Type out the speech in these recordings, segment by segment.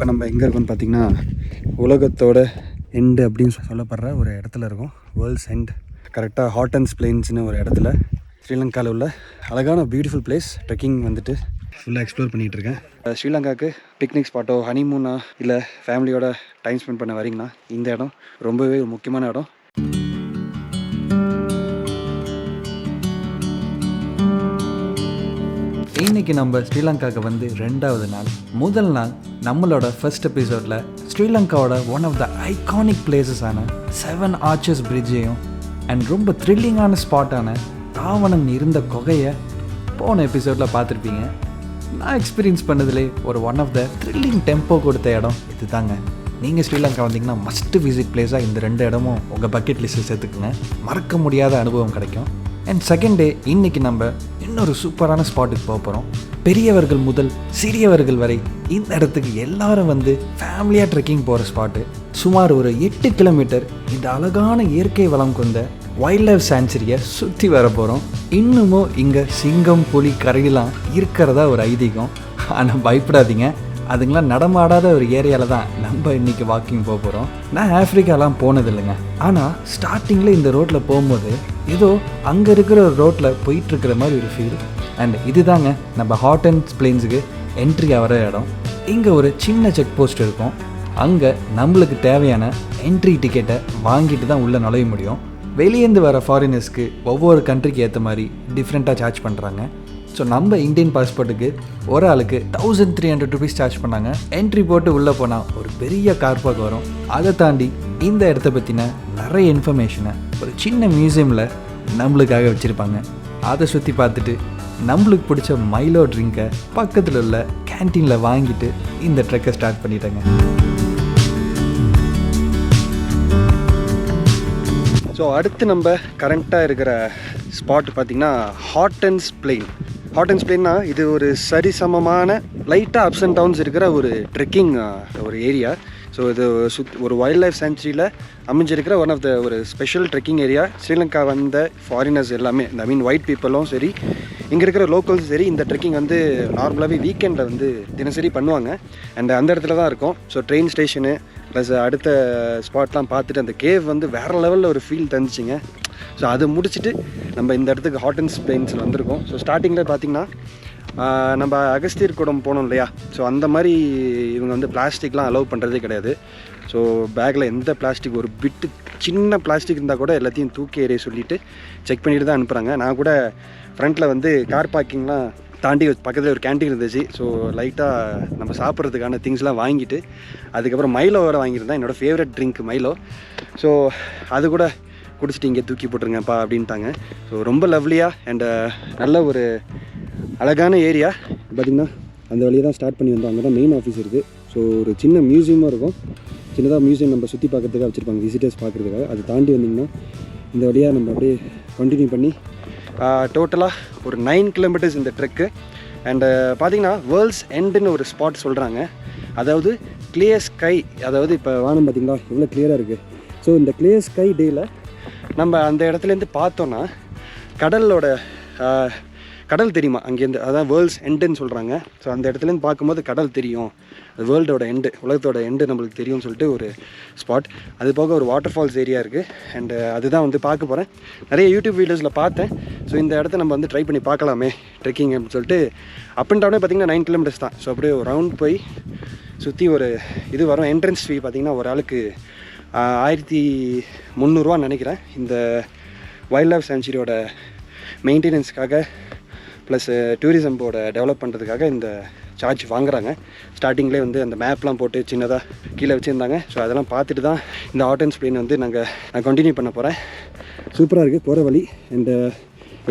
இப்போ நம்ம எங்கே இருக்கோம்னு பார்த்தீங்கன்னா உலகத்தோட எண்டு அப்படின்னு சொல்லப்படுற ஒரு இடத்துல இருக்கும். வேர்ல்ட்ஸ் எண்ட் கரெக்டாக ஹாட் அண்ட் பிளேன்ஸ்னு ஒரு இடத்துல. ஸ்ரீலங்காவில் உள்ள அழகான பியூட்டிஃபுல் பிளேஸ் ட்ரெக்கிங் வந்துட்டு ஃபுல்லாக எக்ஸ்ப்ளோர் பண்ணிகிட்டு இருக்கேன். அஹ் ஸ்ரீலங்காவுக்கு பிக்னிக் ஸ்பாட்டோ ஹனிமூனா இல்லை ஃபேமிலியோட டைம் ஸ்பெண்ட் பண்ண வரீங்கன்னா இந்த இடம் ரொம்பவே ஒரு முக்கியமான இடம். இன்றைக்கி நம்ம ஸ்ரீலங்காவுக்கு வந்து ரெண்டாவது நாள். முதல் நாள் நம்மளோட ஃபர்ஸ்ட் எபிசோடில் ஸ்ரீலங்காவோட ஒன் ஆஃப் த ஐகானிக் பிளேசஸான செவன் ஆர்ச்சஸ் பிரிட்ஜையும் அண்ட் ரொம்ப த்ரில்லிங்கான ஸ்பாட்டான ராவணன் இருந்த குகையை போன எபிசோடில் பார்த்துருப்பீங்க. நான் எக்ஸ்பீரியன்ஸ் பண்ணதுலே ஒரு one of the thrilling tempo கொடுத்த இடம் இதுதாங்க. நீங்கள் ஸ்ரீலங்கா வந்தீங்கன்னா மஸ்ட்டு விசிட் பிளேஸாக இந்த ரெண்டு இடமும் உங்கள் பக்கெட் லிஸ்ட்டு சேர்த்துக்குங்க. மறக்க முடியாத அனுபவம் கிடைக்கும். அண்ட் செகண்ட் டே இன்னைக்கு நம்ம இன்னொரு சூப்பரான ஸ்பாட்டுக்கு போக போகிறோம் பெரியவர்கள் முதல் சிறியவர்கள் வரை இந்த இடத்துக்கு எல்லாரும் வந்து ஃபேமிலியாக ட்ரெக்கிங் போகிற ஸ்பாட்டு. சுமார் ஒரு எட்டு கிலோமீட்டர் இந்த அழகான இயற்கை வளம் கொண்ட வைல்ட் லைஃப் சான்ச்சுரியை சுற்றி வர போகிறோம் இன்னமும் இங்கே சிங்கம் புலி கரையெல்லாம் இருக்கிறதா ஒரு ஐதீகம். ஆனால் பயப்படாதீங்க. அதுங்களாம் நடமாடாத ஒரு ஏரியாவில் தான் நம்ம இன்றைக்கி வாக்கிங் போக போகிறோம் நான் ஆஃப்ரிக்காலாம் போனதில்லைங்க. ஆனால் ஸ்டார்டிங்கில் இந்த ரோட்டில் போகும்போது ஏதோ அங்கே இருக்கிற ஒரு ரோட்டில் போயிட்டுருக்கிற மாதிரி ஒரு ஃபீல் அண்ட் இதுதாங்க நம்ம ஹாட் அண்ட் பிளேன்ஸுக்கு என்ட்ரி ஆகிற இடம். இங்கே ஒரு சின்ன செக் போஸ்ட் இருக்கும். அங்கே நம்மளுக்கு தேவையான என்ட்ரி டிக்கெட்டை வாங்கிட்டு தான் உள்ளே நுழைய முடியும். வெளியேந்து வர ஃபாரினர்ஸ்க்கு ஒவ்வொரு கண்ட்ரிக்கு ஏற்ற மாதிரி டிஃப்ரெண்ட்டாக சார்ஜ் பண்ணுறாங்க ஸோ நம்ம இந்தியன் பாஸ்போர்ட்டுக்கு ஒரு ஆளுக்கு thousand three hundred rupees charge பண்ணாங்க. என்ட்ரி போட்டு உள்ளே போனால் ஒரு பெரிய கார் பார்க் வரும். அதை தாண்டி இந்த இடத்த பற்றின நிறைய இன்ஃபர்மேஷனை ஒரு சின்ன மியூசியமில் நம்மளுக்காக வச்சுருப்பாங்க. அதை சுற்றி பார்த்துட்டு நம்மளுக்கு பிடிச்ச மைலோ ட்ரிங்கை பக்கத்தில் உள்ள கேன்டீனில் வாங்கிட்டு இந்த ட்ரெக்கை ஸ்டார்ட் பண்ணிட்டேங்க. ஸோ அடுத்து நம்ம கரண்ட்டாக இருக்கிற ஸ்பாட் பார்த்திங்கன்னா hot and plain hot and பிளெயின்னா இது ஒரு சரிசமமான லைட்டாக அப்ஸ் அண்ட் டவுன்ஸ் இருக்கிற ஒரு ட்ரெக்கிங் ஒரு ஏரியா ஸோ இது சுத் ஒரு வைல்ட் லைஃப் சான்ச்சுரியில் அமைஞ்சிருக்கிற ஒன் ஆஃப் த ஒரு ஸ்பெஷல் ட்ரெக்கிங் ஏரியா ஸ்ரீலங்கா வந்த ஃபாரினர்ஸ் எல்லாமே ஐ மீன் ஒயிட் பீப்புளும் சரி இங்கே இருக்கிற லோக்கல்ஸ் சரி இந்த ட்ரெக்கிங் வந்து நார்மலாகவே வீக்கெண்டில் வந்து தினசரி பண்ணுவாங்க. அண்ட் அந்த இடத்துல தான் இருக்கும். ஸோ ட்ரெயின் ஸ்டேஷனு ப்ளஸ் அடுத்த ஸ்பாட்லாம் பார்த்துட்டு அந்த கேவ் வந்து வேறு லெவலில் ஒரு ஃபீல் தந்துச்சுங்க. ஸோ அதை முடிச்சுட்டு நம்ம இந்த இடத்துக்கு ஹாட் அண்ட் பிளேன்ஸில் வந்திருக்கோம். ஸோ ஸ்டார்டிங்கில் பார்த்திங்கன்னா நம்ம அகஸ்தியர் கூடம் போனோம் இல்லையா? ஸோ அந்த மாதிரி இவங்க வந்து பிளாஸ்டிக்லாம் அலோவ் பண்ணுறதே கிடையாது. ஸோ பேக்கில் எந்த பிளாஸ்டிக் ஒரு பிட்டு சின்ன பிளாஸ்டிக் இருந்தால் கூட எல்லாத்தையும் தூக்கி எறிய சொல்லிவிட்டு செக் பண்ணிட்டு தான் அனுப்புகிறாங்க நான் கூட ஃப்ரண்ட்டில் வந்து கார் பார்க்கிங்லாம் தாண்டி பக்கத்தில் ஒரு கேண்டீன் இருந்துச்சு. ஸோ லைட்டாக நம்ம சாப்பிட்றதுக்கான திங்ஸ்லாம் வாங்கிட்டு அதுக்கப்புறம் மைலோ வேறு வாங்கியிருந்தேன். என்னோடய ஃபேவரட் ட்ரிங்க் மைலோ ஸோ அது கூட குடிச்சிட்டு இங்கே தூக்கி போட்டுருங்கப்பா அப்படின்ட்டாங்க. ஸோ ரொம்ப லவ்லியாக அண்ட் uh, நல்ல ஒரு அழகான ஏரியா பார்த்திங்கன்னா அந்த வழியை தான் ஸ்டார்ட் பண்ணி வந்தோம். அங்கே தான் மெயின் ஆஃபீஸ் இருக்குது ஸோ ஒரு சின்ன மியூசியமாக இருக்கும். சின்னதாக மியூசியம் நம்ம சுற்றி பார்க்குறதுக்காக வச்சுருப்பாங்க விசிட்டர்ஸ் பார்க்குறதுக்காக. அதை தாண்டி வந்திங்கன்னா இந்த வழியாக நம்ம அப்படியே கண்டினியூ பண்ணி டோட்டலாக ஒரு நைன் கிலோமீட்டர்ஸ் இந்த ட்ரெக்கு அண்டு uh, பார்த்தீங்கன்னா வேர்ல்ட்ஸ் எண்டுன்னு ஒரு ஸ்பாட் சொல்கிறாங்க அதாவது கிளியர் ஸ்கை அதாவது இப்போ வானம் பார்த்தீங்களா எவ்வளோ கிளியராக இருக்குது ஸோ இந்த கிளியர் ஸ்கை டேயில் நம்ம அந்த இடத்துலேருந்து பார்த்தோன்னா கடலோட கடல் தெரியுமா? அங்கேருந்து அதான் வேர்ல்ட்ஸ் எண்டுன்னு சொல்கிறாங்க ஸோ அந்த இடத்துலேருந்து பார்க்கும்போது கடல் தெரியும். அது வேர்ல்டோட எண்டு உலகத்தோட எண்டு நம்மளுக்கு தெரியும்னு சொல்லிட்டு ஒரு ஸ்பாட் அது போக ஒரு வாட்டர் ஃபால்ஸ் ஏரியா இருக்குது அண்டு அதுதான் வந்து பார்க்க போகிறேன் நிறைய யூடியூப் வீடியோஸில் பார்த்தேன். ஸோ இந்த இடத்த நம்ம வந்து ட்ரை பண்ணி பார்க்கலாமே ட்ரெக்கிங் அப்படின்னு சொல்லிட்டு. அப் அண்ட் டவுனே பார்த்திங்கன்னா நைன் கிலோமீட்டர்ஸ் தான். ஸோ அப்படியே ஒரு ரவுண்ட் போய் சுற்றி ஒரு இது வரும். என்ட்ரன்ஸ் ஃபீ பார்த்தீங்கன்னா ஒரு ஆளுக்கு ஆயிரத்தி முந்நூறுரூவான்னு நினைக்கிறேன். இந்த வைல்ட் லைஃப் சேஞ்சுரியோட மெயின்டெனன்ஸ்க்காக ப்ளஸ் டூரிசம்போட டெவலப் பண்ணுறதுக்காக இந்த சார்ஜ் வாங்குறாங்க. ஸ்டார்டிங்லேயே வந்து அந்த மேப்லாம் போட்டு சின்னதாக கீழே வச்சுருந்தாங்க. ஸோ அதெல்லாம் பார்த்துட்டு தான் இந்த ஆட்டன்ஸ் பிளேன் வந்து நாங்கள் நான் கண்டினியூ பண்ண போகிறேன் சூப்பராக இருக்குது போகிற வழி. இந்த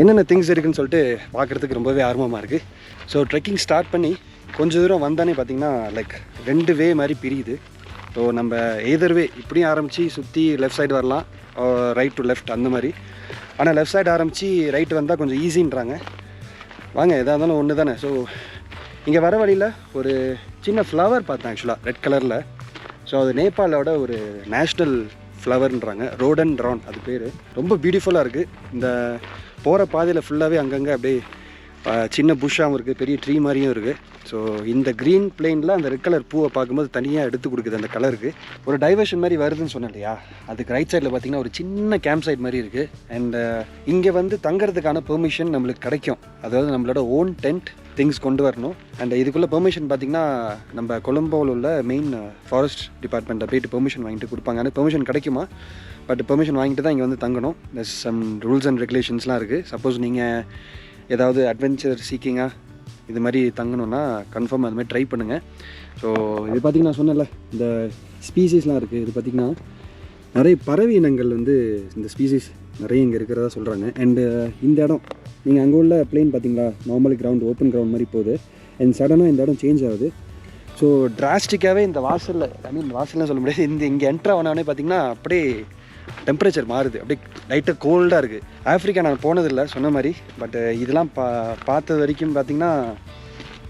என்னென்ன திங்ஸ் இருக்குதுன்னு சொல்லிட்டு பார்க்குறதுக்கு ரொம்பவே ஆர்வமாக இருக்குது ஸோ ட்ரெக்கிங் ஸ்டார்ட் பண்ணி கொஞ்சம் தூரம் வந்தானே பார்த்தீங்கன்னா லைக் ரெண்டு வே மாதிரி பிரியுது. ஸோ நம்ம எதர்வே இப்படியும் ஆரம்பித்து சுற்றி லெஃப்ட் சைடு வரலாம். ரைட் டு லெஃப்ட் அந்த மாதிரி. ஆனால் லெஃப்ட் சைடு ஆரம்பித்து ரைட் வந்தால் கொஞ்சம் ஈஸின்றாங்க வாங்க எதாக இருந்தாலும் ஒன்று தானே ஸோ இங்கே வர வழியில் ஒரு சின்ன ஃப்ளவர் பார்த்தேன் ஆக்சுவலாக ரெட் கலரில் ஸோ அது நேபாளோட ஒரு நேஷ்னல் ஃப்ளவர்ன்றாங்க ரோடன் ட்ரான் அது பேர். ரொம்ப பியூட்டிஃபுல்லாக இருக்குது இந்த போகிற பாதையில் ஃபுல்லாகவே அங்கங்கே அப்படியே சின்ன புஷ்ஷாகவும் இருக்குது பெரிய ட்ரீ மாதிரியும் இருக்குது ஸோ இந்த க்ரீன் பிளெயினில் அந்த ரெட் கலர் பூவை பார்க்கும்போது தனியாக எடுத்து கொடுக்குது அந்த கலருக்கு ஒரு டைவர்ஷன் மாதிரி வருதுன்னு சொன்னேன் இல்லையா? அதுக்கு ரைட் சைடில் பார்த்தீங்கன்னா ஒரு சின்ன கேம்ப் சைட் மாதிரி இருக்குது அண்ட் இங்கே வந்து தங்குறதுக்கான பெர்மிஷன் நம்மளுக்கு கிடைக்கும். அதாவது நம்மளோட ஓன் டென்ட் திங்ஸ் கொண்டு வரணும். அண்ட் இதுக்குள்ளே பெர்மிஷன் பார்த்தீங்கன்னா நம்ம கொலம்போவில் உள்ள மெயின் ஃபாரஸ்ட் டிபார்ட்மெண்ட்டில் போயிட்டு பெர்மிஷன் வாங்கிட்டு கொடுப்பாங்க. ஆனால் பெர்மிஷன் கிடைக்குமா? பட் பெர்மிஷன் வாங்கிட்டு தான் இங்கே வந்து தங்கணும். சம் ரூல்ஸ் அண்ட் ரெகுலேஷன்ஸ்லாம் இருக்குது சப்போஸ் நீங்கள் ஏதாவது அட்வென்ச்சர் சீக்கிங்காக இது மாதிரி தங்கணும்னா கன்ஃபார்ம் அது மாதிரி ட்ரை பண்ணுங்கள் ஸோ இது பார்த்திங்கன்னா சொன்னேன்ல இந்த ஸ்பீசிஸ்லாம் இருக்குது இது பார்த்திங்கன்னா நிறைய பறவை இனங்கள் வந்து இந்த ஸ்பீசிஸ் நிறைய இங்கே இருக்கிறதா சொல்கிறாங்க அண்டு uh, இந்த இடம் நீங்கள் அங்கே உள்ள பிளேன் பார்த்தீங்களா நார்மல் கிரவுண்ட் ஓப்பன் கிரவுண்ட் மாதிரி போகுது. அண்ட் சடனாக இந்த இடம் சேஞ்ச் ஆகுது. ஸோ டிராஸ்டிக்காகவே இந்த வாசலில் ஐ மீன் வாசல்லாம் சொல்ல முடியாது. இந்த இங்கே என்ட்ரு ஆனவொடனே பார்த்தீங்கன்னா அப்படியே டெம்பரேச்சர் மாறுது. அப்படியே லைட்டாக கோல்டாக இருக்குது ஆஃப்ரிக்கா நான் போனதில்லை சொன்ன மாதிரி. பட் இதெல்லாம் பா பார்த்தது வரைக்கும் பார்த்தீங்கன்னா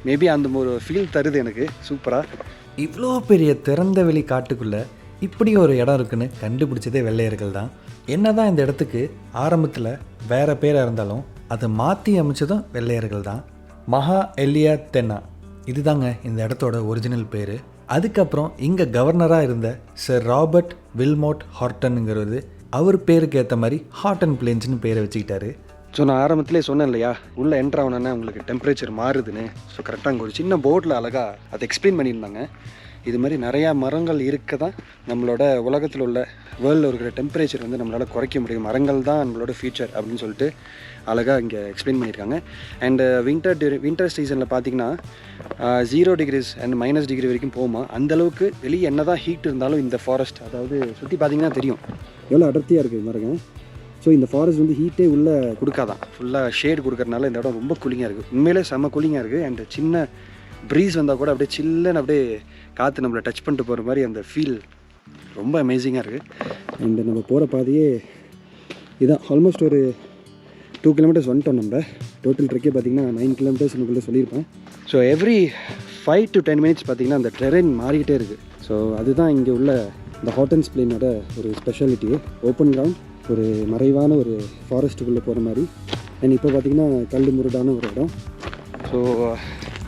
மேபி அந்த ஒரு ஃபீல் தருது எனக்கு. சூப்பராக இவ்வளோ பெரிய திறந்த வெளி காட்டுக்குள்ளே இப்படி ஒரு இடம் இருக்குன்னு கண்டுபிடிச்சதே வெள்ளையர்கள் தான். என்ன தான் இந்த இடத்துக்கு ஆரம்பத்தில் வேற பேராக இருந்தாலும் அதை மாற்றி அமைச்சதும் வெள்ளையர்கள் தான். மகா எல்லியா தென்னா. இதுதாங்க இந்த இடத்தோட ஒரிஜினல் பேர். அதுக்கப்புறம் இங்கே கவர்னராக இருந்த சர் ராபர்ட் வில்மோட் ஹார்டனுங்கிறது அவர் பேருக்கு ஏற்ற மாதிரி ஹார்ட் அண்ட் பிளேன்ஸ்னு பேரை வச்சுக்கிட்டாரு. ஸோ நான் ஆரம்பத்திலே சொன்னேன் இல்லையா? உள்ளே என்ட்ரு உங்களுக்கு டெம்பரேச்சர் மாறுதுன்னு. ஸோ கரெக்டாக அங்கே ஒரு சின்ன போர்டில் அழகாக அதை எக்ஸ்பிளைன் பண்ணியிருந்தாங்க. இது மாதிரி நிறையா மரங்கள் இருக்க தான் நம்மளோட உலகத்தில் உள்ள வேர்ல்டில் இருக்கிற டெம்பரேச்சர் வந்து நம்மளால் குறைக்க முடியும். மரங்கள் தான் நம்மளோட ஃபியூச்சர் அப்படின்னு சொல்லிட்டு அழகாக இங்கே எக்ஸ்பிளைன் பண்ணியிருக்காங்க. அண்டு வின்டர் டியூரி வின்டர் சீசனில் பார்த்தீங்கன்னா zero degrees and minus degree வரைக்கும் போகுமா? அந்தளவுக்கு வெளியே என்ன தான் ஹீட் இருந்தாலும் இந்த ஃபாரஸ்ட் அதாவது சுற்றி பார்த்தீங்கன்னா தெரியும். எவ்வளோ அடர்த்தியாக இருக்குது மரங்க ஸோ இந்த ஃபாரஸ்ட் வந்து ஹீட்டே உள்ளே கொடுக்காதான் ஃபுல்லாக ஷேட் கொடுக்கறனால இந்த இடம் ரொம்ப கூலிங்காக இருக்குது உண்மையிலே செம்ம கூலிங்காக இருக்குது அண்ட் சின்ன ப்ரீஸ் வந்தால் கூட அப்படியே சில்லுன்னு அப்படியே காற்று நம்மளை டச் பண்ணிட்டு போகிற மாதிரி அந்த ஃபீல் ரொம்ப அமேசிங்காக இருக்குது அண்ட் நம்ம போகிற பாதையே இதான். ஆல்மோஸ்ட் ஒரு டூ கிலோமீட்டர்ஸ் வந்துட்டோம் நம்ம. டோட்டல் ட்ரெக்கே பார்த்தீங்கன்னா நைன் கிலோமீட்டர்ஸ் உங்களுக்குள்ளே சொல்லியிருப்பேன். So every five to ten minutes பார்த்திங்கன்னா அந்த ட்ரெயின் மாறிக்கிட்டே இருக்குது ஸோ அதுதான் இங்கே உள்ள இந்த ஹாட்டன்ஸ் பிளேனோட ஒரு ஸ்பெஷாலிட்டி ஓப்பன் கிரவுண்ட் ஒரு மறைவான ஒரு ஃபாரஸ்ட்டுக்குள்ளே போகிற மாதிரி. அண்ட் இப்போ பார்த்தீங்கன்னா கல் முருடான ஒரு இடம். ஸோ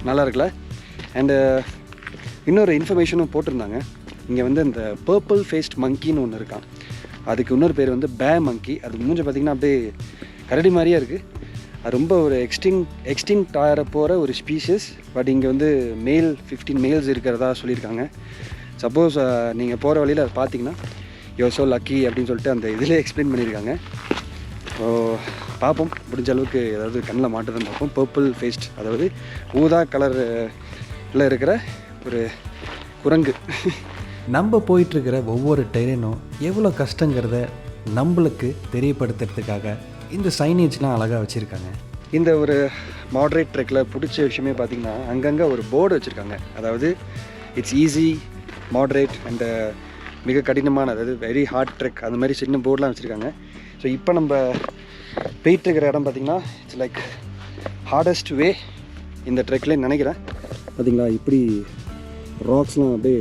நல்லா இருக்குல்ல? அண்டு இன்னொரு இன்ஃபர்மேஷனும் போட்டிருந்தாங்க. இங்கே வந்து இந்த பர்பிள் ஃபேஸ்ட் மங்கின்னு ஒன்று இருக்கான் அதுக்கு இன்னொரு பேர் வந்து பே மங்கி அது மூஞ்ச பார்த்திங்கன்னா அப்படியே கரடி மாதிரியே இருக்குது அது ரொம்ப ஒரு எக்ஸ்டிங் எக்ஸ்டிங் ஆகிற போகிற ஒரு ஸ்பீஷஸ் பட் இங்கே வந்து மேல் ஃபிஃப்டீன் மேல்ஸ் இருக்கிறதா சொல்லியிருக்காங்க. சப்போஸ் நீங்கள் போகிற வழியில் அதை பார்த்தீங்கன்னா யோ ஸோ லக்கி அப்படின்னு சொல்லிட்டு அந்த இதில் எக்ஸ்பிளைன் பண்ணியிருக்காங்க. ஸோ பார்ப்போம் முடிஞ்ச அளவுக்கு ஏதாவது கண்ணில் மாட்டுதுன்னு பார்ப்போம் பர்பிள் ஃபேஸ்ட் அதாவது ஊதா கலரில் இருக்கிற ஒரு குரங்கு. நம்ம போயிட்டுருக்கிற ஒவ்வொரு டெரெனும் எவ்வளோ கஷ்டங்கிறத நம்மளுக்கு தெரியப்படுத்துறதுக்காக இந்த சைனேஜ்லாம் அழகாக வச்சுருக்காங்க. இந்த ஒரு மாடரேட் ட்ரெக்கில் பிடிச்ச விஷயமே பார்த்தீங்கன்னா அங்கங்கே ஒரு போர்டு வச்சுருக்காங்க. அதாவது இட்ஸ் ஈஸி மாடரேட் அண்ட் மிக கடினமான அதாவது வெரி ஹார்ட் ட்ரெக் அந்த மாதிரி சின்ன போர்டெலாம் வச்சுருக்காங்க. ஸோ இப்போ நம்ம போயிட்டு இருக்கிற இடம் பார்த்திங்கன்னா இட்ஸ் லைக் ஹார்டஸ்ட் வே இந்த ட்ரெக்கில் நினைக்கிறேன். பார்த்தீங்களா? இப்படி ராக்ஸ்லாம் அப்படியே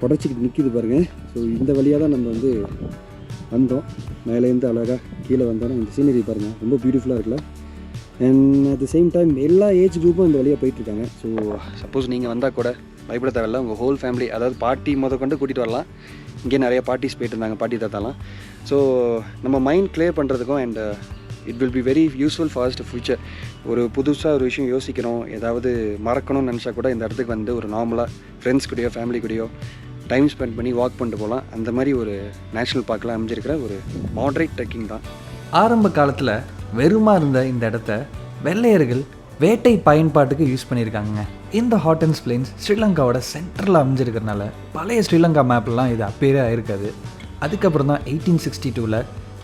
புடச்சிக்கிட்டு நிற்கிது பாருங்கள் ஸோ இந்த வழியாக தான் நம்ம வந்து வந்தோம். மேலேருந்து அழகாக கீழே வந்தோம் இந்த சீனரி பாருங்கள் ரொம்ப பியூட்டிஃபுல்லாக இருக்குல்ல. And at the same time எல்லா ஏஜ் குரூப்பும் இந்த வழியாக போயிட்டுருக்காங்க. ஸோ சப்போஸ் நீங்கள் வந்தால் கூட பயப்பட தேவையில்ல. உங்கள் ஹோல் ஃபேமிலி அதாவது பாட்டி முத கொண்டு கூட்டிகிட்டு வரலாம். இங்கே நிறைய பார்ட்டிஸ் போயிட்டு இருந்தாங்க பாட்டி தாத்தாலாம். ஸோ நம்ம மைண்ட் கிளியர் பண்ணுறதுக்கும் and it will be very useful fast future ஒரு புதுசாக ஒரு விஷயம் யோசிக்கணும் ஏதாவது மறக்கணும்னு நினச்சா கூட இந்த இடத்துக்கு வந்து ஒரு நார்மலாக ஃப்ரெண்ட்ஸ் கூடயோ ஃபேமிலி கூடயோ டைம் ஸ்பெண்ட் பண்ணி வாக் பண்ணிட்டு போகலாம். அந்த மாதிரி ஒரு நேஷ்னல் பார்க்கெலாம் அமைஞ்சிருக்கிற ஒரு மாட்ரேட் ட்ரெக்கிங் தான். ஆரம்ப காலத்தில் வெறுமா இருந்த இந்த இடத்த வெள்ளையர்கள் வேட்டை பயன்பாட்டுக்கு யூஸ் பண்ணியிருக்காங்க இந்த ஹாட் அண்ட் பிளேன்ஸ் ஸ்ரீலங்காவோட சென்டரில் அமைஞ்சிருக்கிறதுனால பழைய ஸ்ரீலங்கா மேப்லாம் இது அப்பேரே ஆயிருக்காது அதுக்கப்புறம் தான் எயிட்டீன் சிக்ஸ்டி டூவில்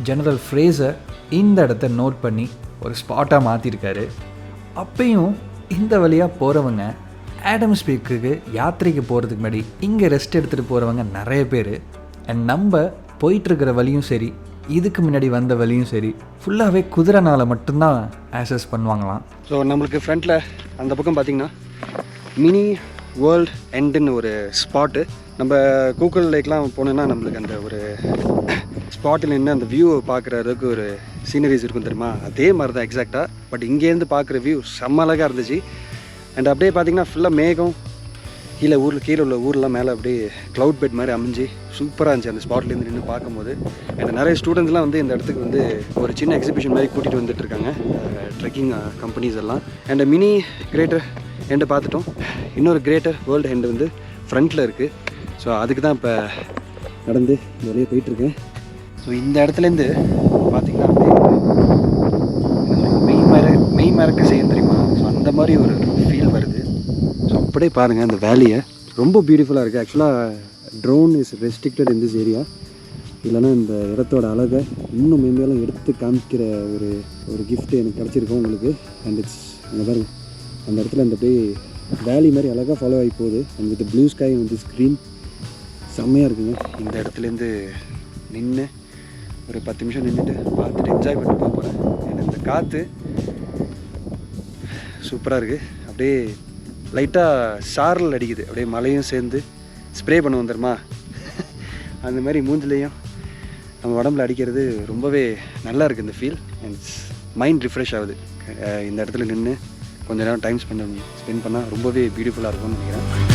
ஜெனரல் ஃப்ரேஸை இந்த இடத்த நோட் பண்ணி ஒரு ஸ்பாட்டாக மாற்றிருக்காரு அப்பையும் இந்த வழியாக போகிறவங்க ஆடம்ஸ் பீக்குக்கு யாத்திரைக்கு போகிறதுக்கு முன்னாடி இங்கே ரெஸ்ட் எடுத்துகிட்டு போகிறவங்க நிறைய பேர். அண்ட் நம்ம போயிட்டுருக்கிற வழியும் சரி இதுக்கு முன்னாடி வந்த வழியும் சரி ஃபுல்லாகவே குதிரைனால் மட்டும்தான் ஆக்சஸ் பண்ணுவாங்களாம். ஸோ நம்மளுக்கு ஃப்ரண்ட்டில் அந்த பக்கம் பார்த்தீங்கன்னா மினி வேர்ல்ட் எண்டுன்னு ஒரு ஸ்பாட்டு நம்ம கூகுள் லேக்லாம் போனோன்னா நம்மளுக்கு அந்த ஒரு ஸ்பாட்டில் நின்று அந்த வியூவை பார்க்குற அளவுக்கு ஒரு சீனரிஸ் இருக்கும் தெரியுமா? அதே மாதிரி தான் எக்ஸாக்டாக பட் இங்கேருந்து பார்க்குற வியூ செம்ம அழகாக இருந்துச்சு. அண்ட் அப்படியே பார்த்தீங்கன்னா ஃபுல்லாக மேகம். கீழே ஊரில் கீழே உள்ள ஊர்லாம் மேலே அப்படியே க்ளவுட் பெட் மாதிரி அமைஞ்சு சூப்பராக இருந்துச்சு அந்த ஸ்பாட்லேருந்து நின்று பார்க்கும்போது. அண்ட் நிறைய ஸ்டூடெண்ட்ஸ்லாம் வந்து இந்த இடத்துக்கு வந்து ஒரு சின்ன எக்ஸிபிஷன் மாதிரி கூட்டிகிட்டு வந்துட்டு இருக்காங்க. ட்ரெக்கிங் கம்பெனிஸ் எல்லாம். அண்ட் மினி கிரேட்டர் எண்டை பார்த்துட்டோம். இன்னொரு கிரேட்டர் வேர்ல்டு ஹெண்ட் வந்து ஃப்ரண்ட்டில் இருக்குது ஸோ அதுக்கு தான் இப்போ நடந்து வெளியே போயிட்டுருக்கேன் ஸோ இந்த இடத்துலேருந்து பார்த்தீங்கன்னா அப்படியே மெய் மர மெய் மறக்க செய்யும் தெரியுமா? ஸோ அந்த மாதிரி ஒரு ஃபீல் வருது. ஸோ அப்படியே பாருங்கள் அந்த வேலியை ரொம்ப பியூட்டிஃபுல்லாக இருக்குது ஆக்சுவலாக drone is restricted in this area இல்லைன்னா இந்த இடத்தோட அழகை இன்னும் மென்மேலும் எடுத்து காமிக்கிற ஒரு ஒரு கிஃப்ட் எனக்கு கிடச்சிருக்கும் உங்களுக்கு. அண்ட் இட்ஸ் அங்கே பாருங்கள் அந்த இடத்துல அந்த அப்படியே வேலி மாதிரி அழகாக ஃபாலோ ஆகி போகுது. அண்ட் வித் ப்ளூ ஸ்கை வந்து ஸ்க்ரீன் செம்மையாக இருக்குங்க. இந்த இடத்துலேருந்து நின்று ஒரு பத்து நிமிஷம் நின்றுட்டு பார்த்துட்டு என்ஜாய் பண்ணிட்டு பார்ப்போம் எனக்கு இந்த காற்று சூப்பராக இருக்குது அப்படியே லைட்டாக சாரல் அடிக்குது. அப்படியே மழையும் சேர்ந்து ஸ்ப்ரே பண்ண வந்துருமா அந்த மாதிரி மூஞ்சிலையும் நம்ம உடம்புல அடிக்கிறது ரொம்பவே நல்லா இருக்குது இந்த ஃபீல் அண்ட் மைண்ட் ரிஃப்ரெஷ் ஆகுது. இந்த இடத்துல நின்று கொஞ்ச நேரம் டைம் ஸ்பெண்ட் ஸ்பெண்ட் பண்ணால் ரொம்பவே பியூட்டிஃபுல்லாக இருக்கும்னு நினைக்கிறேன்.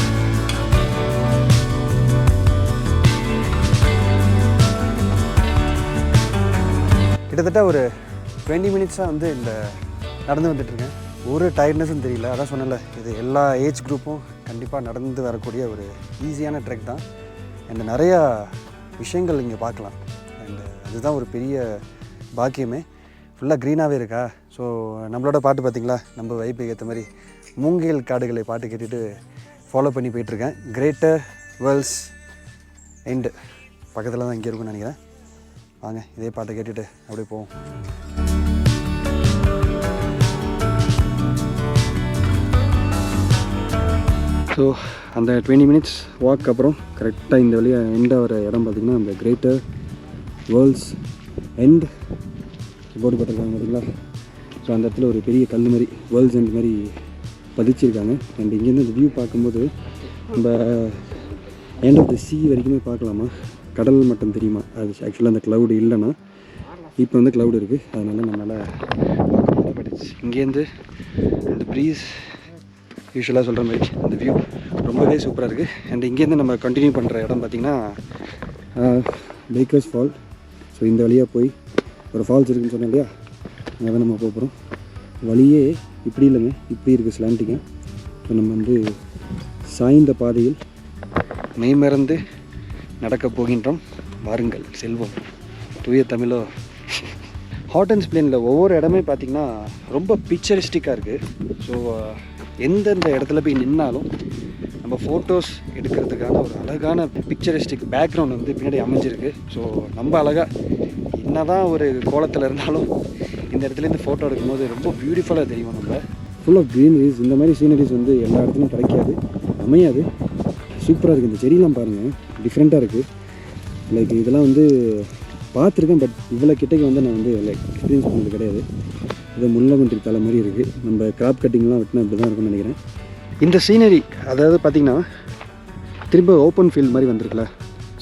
கிட்டத்தட்ட ஒரு டுவெண்ட்டி மினிட்ஸாக வந்து இந்த நடந்து வந்துட்டுருக்கேன். ஒரு டயர்ட்னஸும் தெரியல. அதான் சொன்னல இது எல்லா ஏஜ் குரூப்பும் கண்டிப்பாக நடந்து வரக்கூடிய ஒரு ஈஸியான ட்ரெக் தான். அண்ட் நிறையா விஷயங்கள் இங்கே பார்க்கலாம். அண்டு அதுதான் ஒரு பெரிய பாக்கியமே. ஃபுல்லாக க்ரீனாகவே இருக்கா? ஸோ நம்மளோட பாட்டு பார்த்திங்களா நம்ம வைப்புக்கு ஏற்ற மாதிரி மூங்கில் காடுகளை பாட்டு கேட்டுட்டு ஃபாலோ பண்ணி போயிட்டுருக்கேன். கிரேட்டர் வேர்ல்ஸ் எண்டு பக்கத்தில் தான் இங்கே இருக்கும்னு நினைக்கிறேன். வாங்க இதே பாட்டை கேட்டுட்டு அப்படியே போவோம். ஸோ அந்த டுவெண்ட்டி மினிட்ஸ் வாக் அப்புறம் கரெக்டாக இந்த வழியாக எண்ட் ஆகிற இடம் பார்த்திங்கன்னா அந்த கிரேட்டர் வேர்ல்ட்ஸ் எண்ட் போர்டு போட்டிருக்காங்க பார்த்தீங்களா? ஸோ அந்த இடத்துல ஒரு பெரிய கல் மாதிரி வேர்ல்ட்ஸ் எண்ட் மாதிரி பதிச்சிருக்காங்க. அண்ட் இங்கேருந்து இந்த வியூ பார்க்கும்போது நம்ம எண்ட் ஆஃப் த சி வரைக்குமே பார்க்கலாமா? கடல் மட்டும் தெரியுமா? அது ஆக்சுவலாக அந்த க்ளவுடு இல்லைன்னா இப்போ வந்து க்ளவுடு இருக்குது அதனால் நம்மளால் பார்க்க முடியல இங்கேருந்து அந்த ப்ரீஸ் யூஸ்வலாக சொல்கிற மாதிரி அந்த வியூ ரொம்பவே சூப்பராக இருக்குது அண்ட் இங்கேருந்து நம்ம கண்டினியூ பண்ணுற இடம் பார்த்திங்கன்னா பேக்கர்ஸ் ஃபால் ஸோ இந்த வழியாக போய் ஒரு ஃபால்ஸ் இருக்குன்னு சொன்னேன் இல்லையா? அங்கே தான் நம்ம போக போகிறோம் வழியே இப்படி இல்லைங்க. இப்படி இருக்குது ஸ்லாண்டிங்க ஸோ நம்ம வந்து சாய்ந்த பாதையில் மெய்மறந்து நடக்கப் போகின்றோம். வாருங்கள் செல்வம். தூய தமிழோ. ஹாட் அண்ட் ஸ்பிளேனில் ஒவ்வொரு இடமே பார்த்திங்கன்னா ரொம்ப பிக்சரிஸ்டிக்காக இருக்குது ஸோ எந்தெந்த இடத்துல போய் நின்னாலும் நம்ம ஃபோட்டோஸ் எடுக்கிறதுக்கான ஒரு அழகான பிக்சரிஸ்டிக் பேக்ரவுண்ட் வந்து பின்னாடி அமைஞ்சிருக்கு. ஸோ நம்ம அழகாக என்ன தான் ஒரு கோலத்தில் இருந்தாலும் இந்த இடத்துலேருந்து ஃபோட்டோ எடுக்கும்போது ரொம்ப பியூட்டிஃபுல்லாக தெரியும் நம்ம ஃபுல் ஆஃப் க்ரீனரிஸ் இந்த மாதிரி சீனரிஸ் வந்து எல்லா இடத்துலையும் கிடைக்காது அமையாது. சூப்பராக இருக்குது இந்த செடியெலாம் பாருங்கள் டிஃப்ரெண்ட்டாக இருக்குது லைக் இதெல்லாம் வந்து பார்த்துருக்கேன் பட் இவ்வளோ கிட்டக்கு வந்து நான் வந்து லைக் எக்ஸ்பீரியன்ஸ் பண்ணது கிடையாது. இது முள்ளமன்றி தலை மாதிரி இருக்குது நம்ம கிராப் கட்டிங்லாம் வெட்டினா இப்படி தான் இருக்கும்னு நினைக்கிறேன். இந்த சீனரி அதாவது பார்த்திங்கன்னா திரும்ப ஓப்பன் ஃபீல்ட் மாதிரி வந்திருக்குல்ல.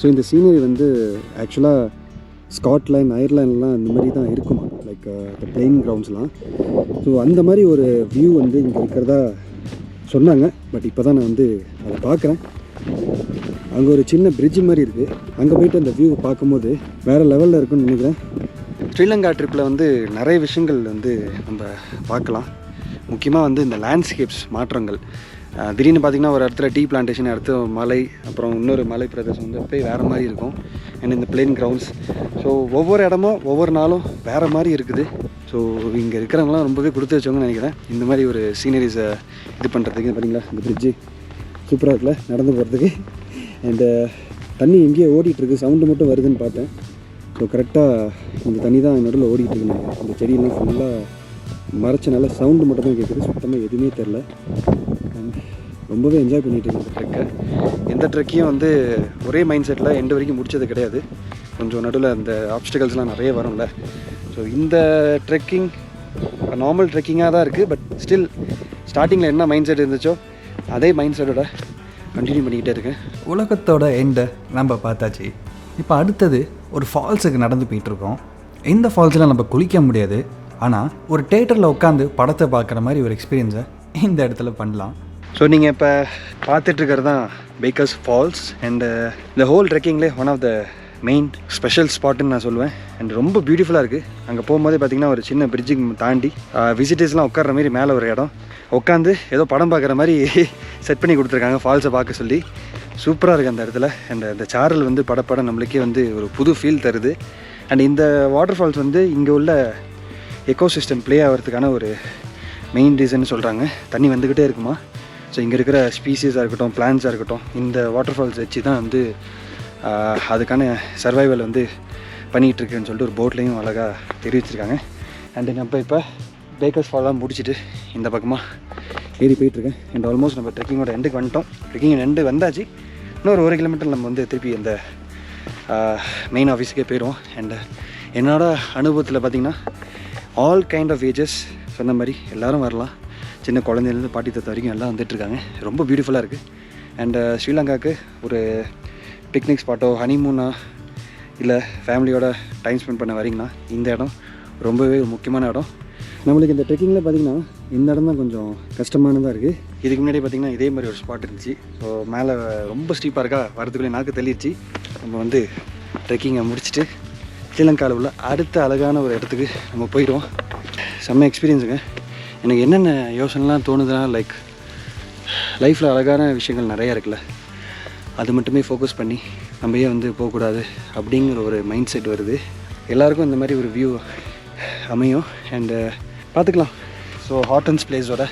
ஸோ இந்த சீனரி வந்து ஆக்சுவலாக ஸ்காட்லேண்ட் அயர்லாண்ட்லாம் இந்த மாதிரி தான் இருக்குமா. லைக் இந்த பிளெயின் கிரவுண்ட்ஸ்லாம் ஸோ அந்த மாதிரி ஒரு வியூ வந்து இங்கே இருக்கிறதா சொன்னாங்க. பட் இப்போ தான் நான் வந்து அதை பார்க்குறேன். அங்கே ஒரு சின்ன பிரிட்ஜ் மாதிரி இருக்குது அங்கே போயிட்டு அந்த வியூ பார்க்கும்போது வேறு லெவலில் இருக்குன்னு நினைக்கிறேன். ஸ்ரீலங்கா ட்ரிப்பில் வந்து நிறைய விஷயங்கள் வந்து நம்ம பார்க்கலாம். முக்கியமாக வந்து இந்த லேண்ட்ஸ்கேப்ஸ் மாற்றங்கள். திடீர்னு பார்த்திங்கன்னா ஒரு இடத்துல டீ பிளான்டேஷன் அடுத்து மலை அப்புறம் இன்னொரு மலை பிரதேசம் வந்து அப்படியே வேறு மாதிரி இருக்கும். அண்ட் இந்த பிளெயின் கிரவுண்ட்ஸ் ஸோ ஒவ்வொரு இடமும் ஒவ்வொரு நாளும் வேறு மாதிரி இருக்குது. ஸோ இங்கே இருக்கிறவங்களாம் ரொம்பவே கொடுத்து வச்சவங்கன்னு நினைக்கிறேன். இந்த மாதிரி ஒரு சீனரிஸை இது பண்ணுறதுக்கு பார்த்தீங்களா இந்த பிரிட்ஜு சூப்பராக இருக்குல்ல நடந்து போகிறதுக்கு அண்டு uh, தண்ணி எங்கேயோ ஓடிட்டுருக்கு சவுண்டு மட்டும் வருதுன்னு பார்த்தேன். ஸோ கரெக்டாக இந்த தண்ணி தான் நடுவில் ஓடிட்டு இருக்கேன் இந்த செடியெல்லாம் ஃபுல்லாக மறைச்சனால சவுண்டு மட்டும் தான் கேட்குது சுத்தமாக எதுவுமே தெரில ரொம்பவே என்ஜாய் பண்ணிட்டு இருக்கேன் இந்த ட்ரெக்கை எந்த ட்ரெக்கையும் வந்து ஒரே மைண்ட் செட்டில் எண்டு வரைக்கும் முடித்தது கிடையாது. கொஞ்சம் நடுவில் அந்த ஆப்ஸ்டிகல்ஸ்லாம் நிறைய வரும்ல. ஸோ இந்த ட்ரெக்கிங் நார்மல் ட்ரெக்கிங்காக தான் இருக்குது பட் ஸ்டில் ஸ்டார்டிங்கில் என்ன மைண்ட் செட் இருந்துச்சோ அதே மைண்ட் செட்டோட கண்டினியூ பண்ணிக்கிட்டே இருக்கேன். உலகத்தோட எண்டை நம்ம பார்த்தாச்சு. இப்போ அடுத்தது ஒரு ஃபால்ஸுக்கு நடந்து போயிட்டுருக்கோம். இந்த ஃபால்ஸில் நம்ம குளிக்க முடியாது. ஆனால் ஒரு தேட்டரில் உட்காந்து படத்தை பார்க்குற மாதிரி ஒரு எக்ஸ்பீரியன்ஸை இந்த இடத்துல பண்ணலாம். ஸோ நீங்கள் இப்போ பார்த்துட்ருக்கிறது தான் பேக்கர்ஸ் ஃபால்ஸ் அண்டு இந்த whole ட்ரெக்கிங்லேயே one of the main special ஸ்பாட்டுன்னு நான் சொல்லுவேன். அண்ட் ரொம்ப பியூட்டிஃபுல்லாக இருக்குது அங்கே போகும்போது பார்த்தீங்கன்னா ஒரு சின்ன பிரிட்ஜுக்கு தாண்டி விசிட்டர்ஸ்லாம் உட்கார்ற மாதிரி மேலே ஒரு இடம். உட்காந்து ஏதோ படம் பார்க்குற மாதிரி செட் பண்ணி கொடுத்துருக்காங்க ஃபால்ஸை பார்க்க சொல்லி. சூப்பராக இருக்குது அந்த இடத்துல. அண்ட் அந்த சாரல் வந்து படப்படம் நம்மளுக்கே வந்து ஒரு புது ஃபீல் தருது. அண்ட் இந்த வாட்டர் ஃபால்ஸ் வந்து இங்கே உள்ள எக்கோசிஸ்டம் ப்ளே ஆகிறதுக்கான ஒரு மெயின் ரீசன் சொல்கிறாங்க தண்ணி வந்துக்கிட்டே இருக்குமா. ஸோ இங்கே இருக்கிற ஸ்பீசிஸாக இருக்கட்டும் பிளான்ஸாக இருக்கட்டும் இந்த வாட்டர் ஃபால்ஸ் வச்சு தான் வந்து அதுக்கான சர்வைவல் வந்து பண்ணிகிட்ருக்குன்னு சொல்லிட்டு ஒரு போட்லேயும் அழகாக தெரிவிச்சிருக்காங்க. அண்டு நம்ம இப்போ பேக்கர்ஸ் ஃபால்லாம் முடிச்சுட்டு இந்த பக்கமாக ஏறி போயிட்டுருக்கேன். அண்ட் ஆல்மோஸ்ட் நம்ம ட்ரெக்கிங்கோட எண்டுக்கு வந்துட்டோம். ட்ரெக்கிங் எண்டு வந்தாச்சு. இன்னொரு ஒரு கிலோமீட்டர் நம்ம வந்து திருப்பி அந்த மெயின் ஆஃபீஸுக்கே போயிடுவோம் அண்ட் என்னோட அனுபவத்தில் பார்த்திங்கன்னா ஆல் கைண்ட் ஆஃப் ஏஜஸ் சொன்ன மாதிரி எல்லோரும் வரலாம். சின்ன குழந்தைலேருந்து பாட்டி தத்த வரைக்கும் எல்லாம் வந்துட்டுருக்காங்க. ரொம்ப பியூட்டிஃபுல்லாக இருக்குது அண்டு ஸ்ரீலங்காவுக்கு ஒரு பிக்னிக் ஸ்பாட்டோ ஹனிமூனா இல்லை ஃபேமிலியோட டைம் ஸ்பெண்ட் பண்ண வரீங்கன்னா இந்த இடம் ரொம்பவே முக்கியமான இடம். நம்மளுக்கு இந்த ட்ரெக்கிங்கில் பார்த்திங்கன்னா இந்த இடம் தான் கொஞ்சம் கஷ்டமானதாக இருக்குது இதுக்கு முன்னாடி பார்த்திங்கன்னா இதே மாதிரி ஒரு ஸ்பாட் இருந்துச்சு. ஸோ மேலே ரொம்ப ஸ்டீப்பாக இருக்கா? வரதுக்குள்ளே நாக்கு தெளிச்சு நம்ம வந்து ட்ரெக்கிங்கை முடிச்சுட்டு ஸ்ரீலங்காவில் உள்ள அடுத்த அழகான ஒரு இடத்துக்கு நம்ம போயிடுவோம். செம்ம எக்ஸ்பீரியன்ஸுங்க எனக்கு என்னென்ன யோசனைலாம் தோணுதுன்னா லைக் லைஃப்பில் அழகான விஷயங்கள் நிறையா இருக்குல்ல. அது மட்டுமே ஃபோக்கஸ் பண்ணி நம்ம ஏன் வந்து போகக்கூடாது அப்படிங்கிற ஒரு மைண்ட் செட் வருது. எல்லாருக்கும் இந்த மாதிரி ஒரு வியூ அமையும் அண்டு uh, பார்த்துக்கலாம். ஸோ ஹாட்டன்ஸ் பிளேஸோட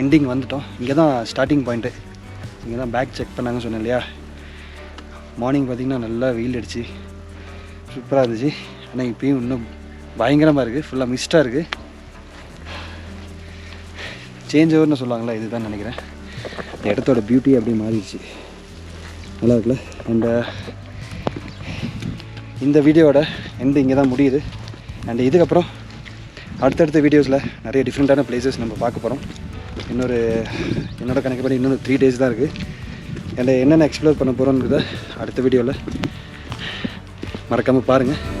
எண்டிங் வந்துட்டோம். இங்கே தான் ஸ்டார்டிங் பாயிண்ட்டு இங்கே தான் பேக் செக் பண்ணாங்கன்னு சொன்னேன் இல்லையா? மார்னிங் பார்த்திங்கன்னா நல்லா வெயில் அடிச்சு சூப்பராக இருந்துச்சு. ஆனால் இப்பயும் இன்னும் பயங்கரமாக இருக்குது ஃபுல்லாக மிஸ்டாக இருக்குது சேஞ்ச் ஓவர்னு சொல்லுவாங்களா இதுதான் நினைக்கிறேன். இந்த இடத்தோட பியூட்டி அப்படியே மாறிடுச்சு. நல்லா இருக்குல்ல? அண்ட் uh, இந்த வீடியோவோட எண்டு இங்கே தான் முடியுது. அண்ட் இதுக்கப்புறம் அடுத்தடுத்த வீடியோஸில் நிறைய டிஃப்ரெண்ட்டான பிளேசஸ் நம்ம பார்க்க போகிறோம் இன்னொரு என்னோட கணக்குப்படி இன்னொரு த்ரீ டேஸ் தான் இருக்குது அண்ட் என்னென்ன எக்ஸ்ப்ளோர் பண்ண போகிறோன்றத அடுத்த வீடியோவில் மறக்காமல் பாருங்கள்